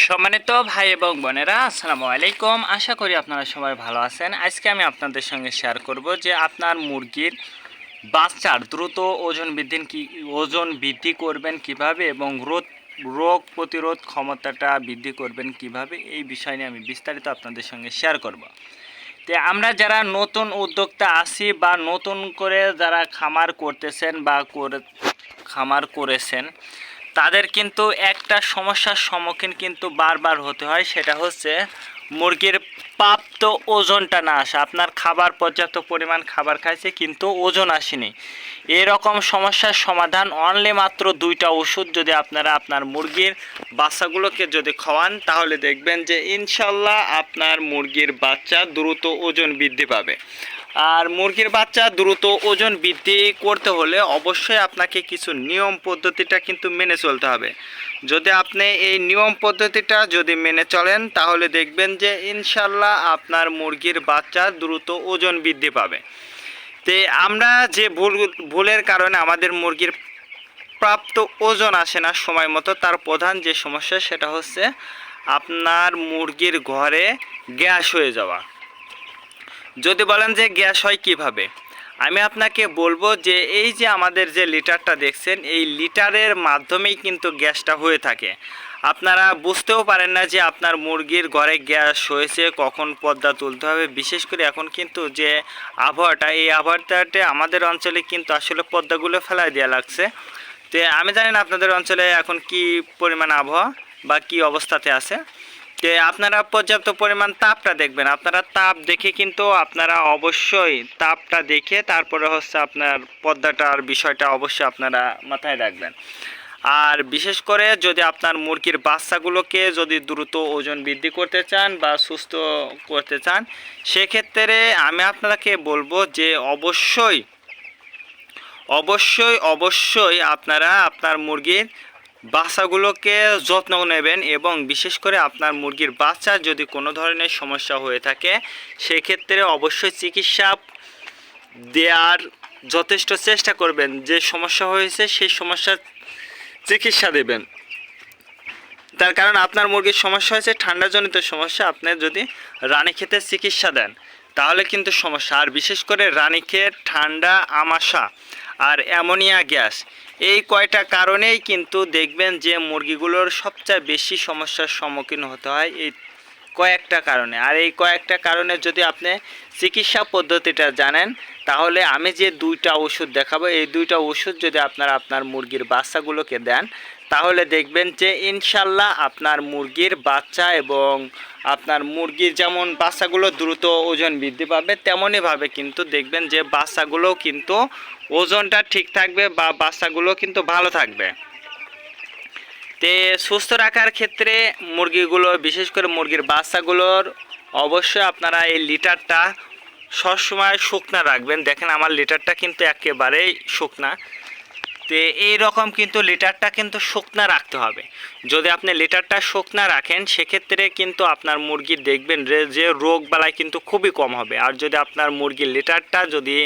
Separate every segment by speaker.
Speaker 1: সম্মানিত ভাই এবং বোনেরা, আসসালামু আলাইকুম। আশা করি আপনারা সবাই ভালো আছেন। আজকে আমি আপনাদের সঙ্গে শেয়ার করব যে আপনার মুরগির বাচ্চার দ্রুত ওজন বৃদ্ধি কি, ওজন বৃদ্ধি করবেন কীভাবে এবং রোগ রোগ প্রতিরোধ ক্ষমতাটা বৃদ্ধি করবেন কীভাবে, এই বিষয় নিয়ে আমি বিস্তারিত আপনাদের সঙ্গে শেয়ার করব। তে আমরা যারা নতুন উদ্যোক্তা আছি বা নতুন করে যারা খামার করতেছেন বা করে, খামার করেছেন তাদের কিন্তু একটা সমস্যার সম্মুখীন কিন্তু বারবার হতে হয়, সেটা হচ্ছে মুরগির প্রাপ্ত ওজনটা না আসা। আপনার খাবার, পর্যাপ্ত পরিমাণ খাবার খাইছে কিন্তু ওজন আসেনি। এরকম সমস্যার সমাধান অনলি মাত্র দুইটা ওষুধ যদি আপনারা আপনার মুরগির বাচ্চাগুলোকে যদি খাওয়ান, তাহলে দেখবেন যে ইনশাল্লাহ আপনার মুরগির বাচ্চা দ্রুত ওজন বৃদ্ধি পাবে। আর মুরগির বাচ্চা দ্রুত ওজন বৃদ্ধি করতে হলে অবশ্যই আপনাকে কিছু নিয়ম পদ্ধতিটা কিন্তু মেনে চলতে হবে। যদি আপনি এই নিয়ম পদ্ধতিটা যদি মেনে চলেন, তাহলে দেখবেন যে ইনশাল্লাহ আপনার মুরগির বাচ্চা দ্রুত ওজন বৃদ্ধি পাবে। তে আমরা যে ভুল, ভুলের কারণে আমাদের মুরগির প্রাপ্ত ওজন আসে না সময় মতো, তার প্রধান যে সমস্যা সেটা হচ্ছে আপনার মুরগির ঘরে গ্যাস হয়ে যাওয়া। যদি বলেন যে গ্যাস হয় কীভাবে? আমি আপনাকে বলব যে এই যে আমাদের যে লিটারটা দেখছেন, এই লিটারের মাধ্যমেই কিন্তু গ্যাসটা হয়ে থাকে। আপনারা বুঝতেও পারেন না যে আপনার মুরগির ঘরে গ্যাস হয়েছে, কখন পর্দা তুলতে হবে। বিশেষ করে এখন কিন্তু যে আবহাওয়াটা, এই আবহাওয়াটাতে আমাদের অঞ্চলে কিন্তু আসলে পর্দাগুলো ফেলাই দেওয়া লাগছে। তো আমি জানি না আপনাদের অঞ্চলে এখন কি পরিমাণ আবহাওয়া বা কি অবস্থাতে আছে। যে আপনারা পর্যাপ্ত পরিমাণ তাপটা দেখবেন। আপনারা তাপ দেখে কিন্তু আপনারা অবশ্যই তাপটা দেখে তারপরে হচ্ছে আপনার পর্দাটার বিষয়টা অবশ্যই আপনারা মাথায় রাখবেন। আর বিশেষ করে যদি আপনার মুরগির বাচ্চাগুলোকে যদি দ্রুত ওজন বৃদ্ধি করতে চান বা সুস্থ করতে চান, সেক্ষেত্রে আমি আপনাকে বলব যে অবশ্যই অবশ্যই অবশ্যই আপনারা আপনার মুরগির বাচ্চাগুলোকে যত্ন নেবেন এবং বিশেষ করে আপনার মুরগির বাচ্চার যদি কোনো ধরনের সমস্যা হয়ে থাকে, সেক্ষেত্রে অবশ্যই চিকিৎসা দেওয়ার যথেষ্ট চেষ্টা করবেন। যে সমস্যা হয়েছে, সেই সমস্যার চিকিৎসা দেবেন। তার কারণ আপনার মুরগির সমস্যা হয়েছে, ঠান্ডাজনিত সমস্যা, আপনি যদি রানীক্ষেতের চিকিৎসা দেন, তাহলে কিন্তু সমস্যা। আর বিশেষ করে রানীক্ষেত ঠান্ডা, আমাশা আর অ্যামোনিয়া গ্যাস। এই কয়টা কারণেই কিন্তু দেখবেন যে মুরগিগুলোর সবচেয়ে বেশি সমস্যার সম্মুখীন হতে হয় এই কয়েকটা কারণে। আর এই কয়েকটা কারণে যদি আপনি চিকিৎসা পদ্ধতিটা জানেন, তাহলে আমি যে দুইটা ওষুধ দেখাবো, এই দুইটা ওষুধ যদি আপনারা, আপনার মুরগির বাচ্চাগুলোকে দেন, তাহলে দেখবেন যে ইনশাল্লাহ আপনার মুরগির বাচ্চা এবং আপনার মুরগির যেমন বাচ্চাগুলো দ্রুত ওজন বৃদ্ধি পাবে তেমনইভাবে কিন্তু দেখবেন যে বাচ্চাগুলো কিন্তু ওজনটা ঠিক থাকবে বা বাচ্চাগুলো কিন্তু ভালো থাকবে। তে সুস্থ রাখার ক্ষেত্রে মুরগিগুলো, বিশেষ করে মুরগির বাচ্চাগুলোর অবশ্যই আপনারা এই লিটারটা সবসময় শুকনা রাখবেন। দেখেন আমার লিটারটা কিন্তু একেবারেই শুকনা। তো এই রকম কিন্তু লিটারটা কিন্তু শুকনা রাখতে হবে। যদি আপনি লিটারটা শুকনা রাখেন, সেক্ষেত্রে কিন্তু আপনার মুরগি দেখবেন যে রোগ বালাই কিন্তু খুবই কম হবে। আর যদি আপনার মুরগির লিটারটা যদি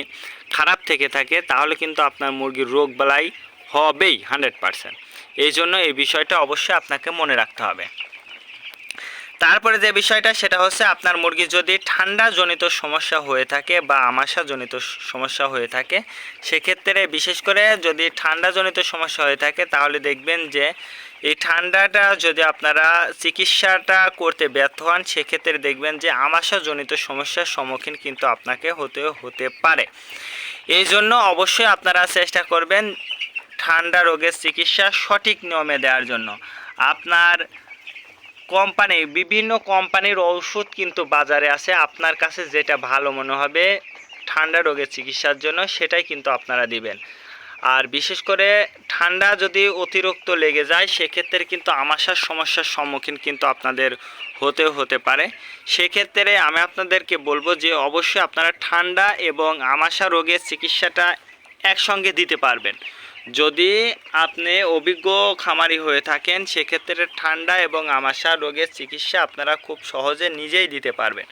Speaker 1: খারাপ থেকে থাকে, তাহলে কিন্তু আপনার মুরগির রোগ বালাই হবেই, হান্ড্রেড পারসেন্ট। এই জন্য এই বিষয়টা অবশ্যই আপনাকে মনে রাখতে হবে। তারপরে যে বিষয়টা, সেটা হচ্ছে আপনার মুরগির যদি ঠান্ডা জনিত সমস্যা হয়ে থাকে বা আমাশা জনিত সমস্যা হয়ে থাকে, সেক্ষেত্রে বিশেষ করে যদি ঠান্ডা জনিত সমস্যা হয়ে থাকে, তাহলে দেখবেন যে এই ঠান্ডাটা যদি আপনারা চিকিৎসাটা করতে ব্যর্থ হন, সেক্ষেত্রে দেখবেন যে আমাশা জনিত সমস্যার সম্মুখীন কিন্তু আপনাকে হতে হতে পারে। এই জন্য অবশ্যই আপনারা চেষ্টা করবেন ঠান্ডা রোগের চিকিৎসা সঠিক নিয়মে দেওয়ার জন্য। আপনার কোম্পানি, বিভিন্ন কোম্পানির ওষুধ কিন্তু বাজারে আছে আপনার কাছে যেটা ভালো মনে হবে, ঠান্ডা রোগের চিকিৎসার জন্য সেটাই কিন্তু আপনারা দিবেন। আর বিশেষ করে ঠান্ডা যদি অতিরিক্ত লেগে যায়, সেক্ষেত্রে কিন্তু আমাশার সমস্যার সম্মুখীন কিন্তু আপনাদের হতেও হতে পারে। সেক্ষেত্রে আমি আপনাদেরকে বলব যে অবশ্যই আপনারা ঠান্ডা এবং আমাশা রোগের চিকিৎসাটা একসঙ্গে দিতে পারবেন। যদি আপনি অভিজ্ঞ খামারি হয়ে থাকেন, সেক্ষেত্রে ঠান্ডা এবং আমাশা রোগের চিকিৎসা আপনারা খুব সহজে নিজেই দিতে পারবেন।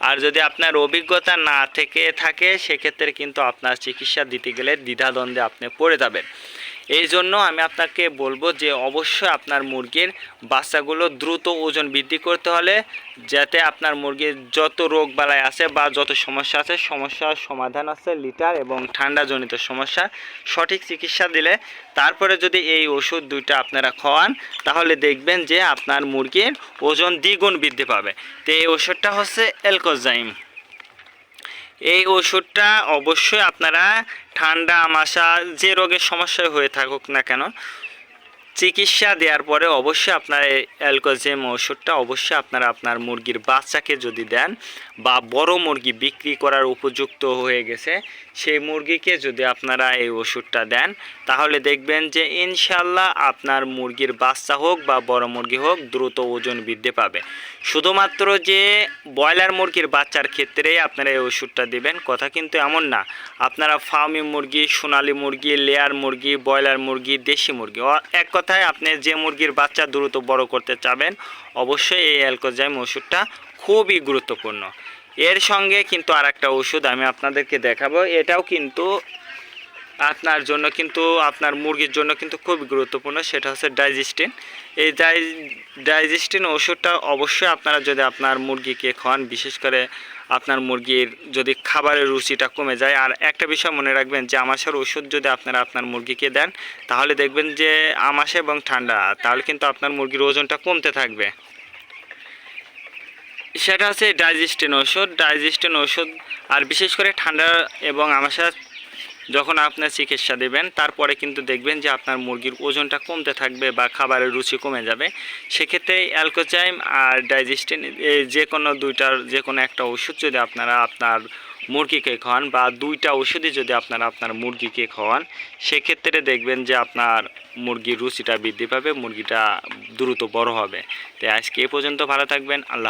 Speaker 1: আর যদি আপনার অভিজ্ঞতা না থেকে থাকে, সেক্ষেত্রে কিন্তু আপনার চিকিৎসা দিতে গেলে দ্বিধাদ্বন্দ্বে আপনি পড়ে যাবেন। এই জন্য আমি আপনাকে বলব যে অবশ্যই আপনার মুরগির বাচ্চাগুলো দ্রুত ওজন বৃদ্ধি করতে হলে যাতে আপনার মুরগির যত রোগ বালাই আছে বা যত সমস্যা আছে, সমস্যার সমাধান আছে, লিটার এবং ঠান্ডাজনিত সমস্যা, সঠিক চিকিৎসা দিলে তারপরে যদি এই ওষুধ দুইটা আপনারা খাওয়ান, তাহলে দেখবেন যে আপনার মুরগির ওজন দ্বিগুণ বৃদ্ধি পাবে। তো এই ওষুধটা হচ্ছে এলকোজাইম এই ওষুধটা অবশ্যই আপনারা ঠান্ডা আমাশা যে রোগের সমস্যা হয়ে থাকুক না কেন চিকিৎসা দেওয়ার পরে অবশ্যই আপনার এই অ্যালকোজেম ওষুধটা অবশ্যই আপনারা আপনার মুরগির বাচ্চাকে যদি দেন বা বড় মুরগি বিক্রি করার উপযুক্ত হয়ে গেছে, সেই মুরগিকে যদি আপনারা এই ওষুধটা দেন, তাহলে দেখবেন যে ইনশাল্লাহ আপনার মুরগির বাচ্চা হোক বা বড় মুরগি হোক দ্রুত ওজন বৃদ্ধি পাবে। শুধুমাত্র যে ব্রয়লার মুরগির বাচ্চার ক্ষেত্রেই আপনারা এই ওষুধটা দিবেন, কথা কিন্তু এমন না। আপনারা ফার্মি মুরগি, সোনালি মুরগি, লেয়ার মুরগি, ব্রয়লার মুরগি, দেশি মুরগি এক কথায় আপনি যে মুরগির বাচ্চা দ্রুত বড় করতে চাবেন, অবশ্যই এই অ্যালকোজাইম ওষুধটা খুবই গুরুত্বপূর্ণ। এর সঙ্গে কিন্তু আর একটা ওষুধ আমি আপনাদেরকে দেখাবো। এটাও কিন্তু আপনার জন্য কিন্তু, আপনার মুরগির জন্য কিন্তু খুবই গুরুত্বপূর্ণ, সেটা হচ্ছে ডাইজেস্টিন। এই ডাই, ডাইজেস্টিন ওষুধটা অবশ্যই আপনারা যদি আপনার মুরগিকে খাওয়ান, বিশেষ করে আপনার মুরগির যদি খাবারের রুচিটা কমে যায়। আর একটা বিষয় মনে রাখবেন যে আমাশার ওষুধ যদি আপনারা আপনার মুরগিকে দেন, তাহলে দেখবেন যে আমাশা এবং ঠান্ডা, তাহলে কিন্তু আপনার মুরগির ওজনটা কমতে থাকবে। সেটা আছে ডাইজেস্টেন ওষুধ। ডাইজেস্টেন ওষুধ, আর বিশেষ করে ঠান্ডা এবং আমাশা যখন আপনার চিকিৎসা দেবেন, তারপরে কিন্তু দেখবেন যে আপনার মুরগির ওজনটা কমতে থাকবে বা খাবারের রুচি কমে যাবে। সেক্ষেত্রে অ্যালকোচাইম আর ডাইজেস্টিন যে কোনো দুইটার, যে কোনো একটা ওষুধ যদি আপনারা আপনার মুরগিকে খাওয়ান বা দুইটা ওষুধই যদি আপনারা আপনার মুরগিকে খাওয়ান, সেক্ষেত্রে দেখবেন যে আপনার মুরগির রুচিটা বৃদ্ধি পাবে, মুরগিটা দ্রুত বড় হবে। তাই আজকে এ পর্যন্ত ভালো থাকবেন, আল্লাহ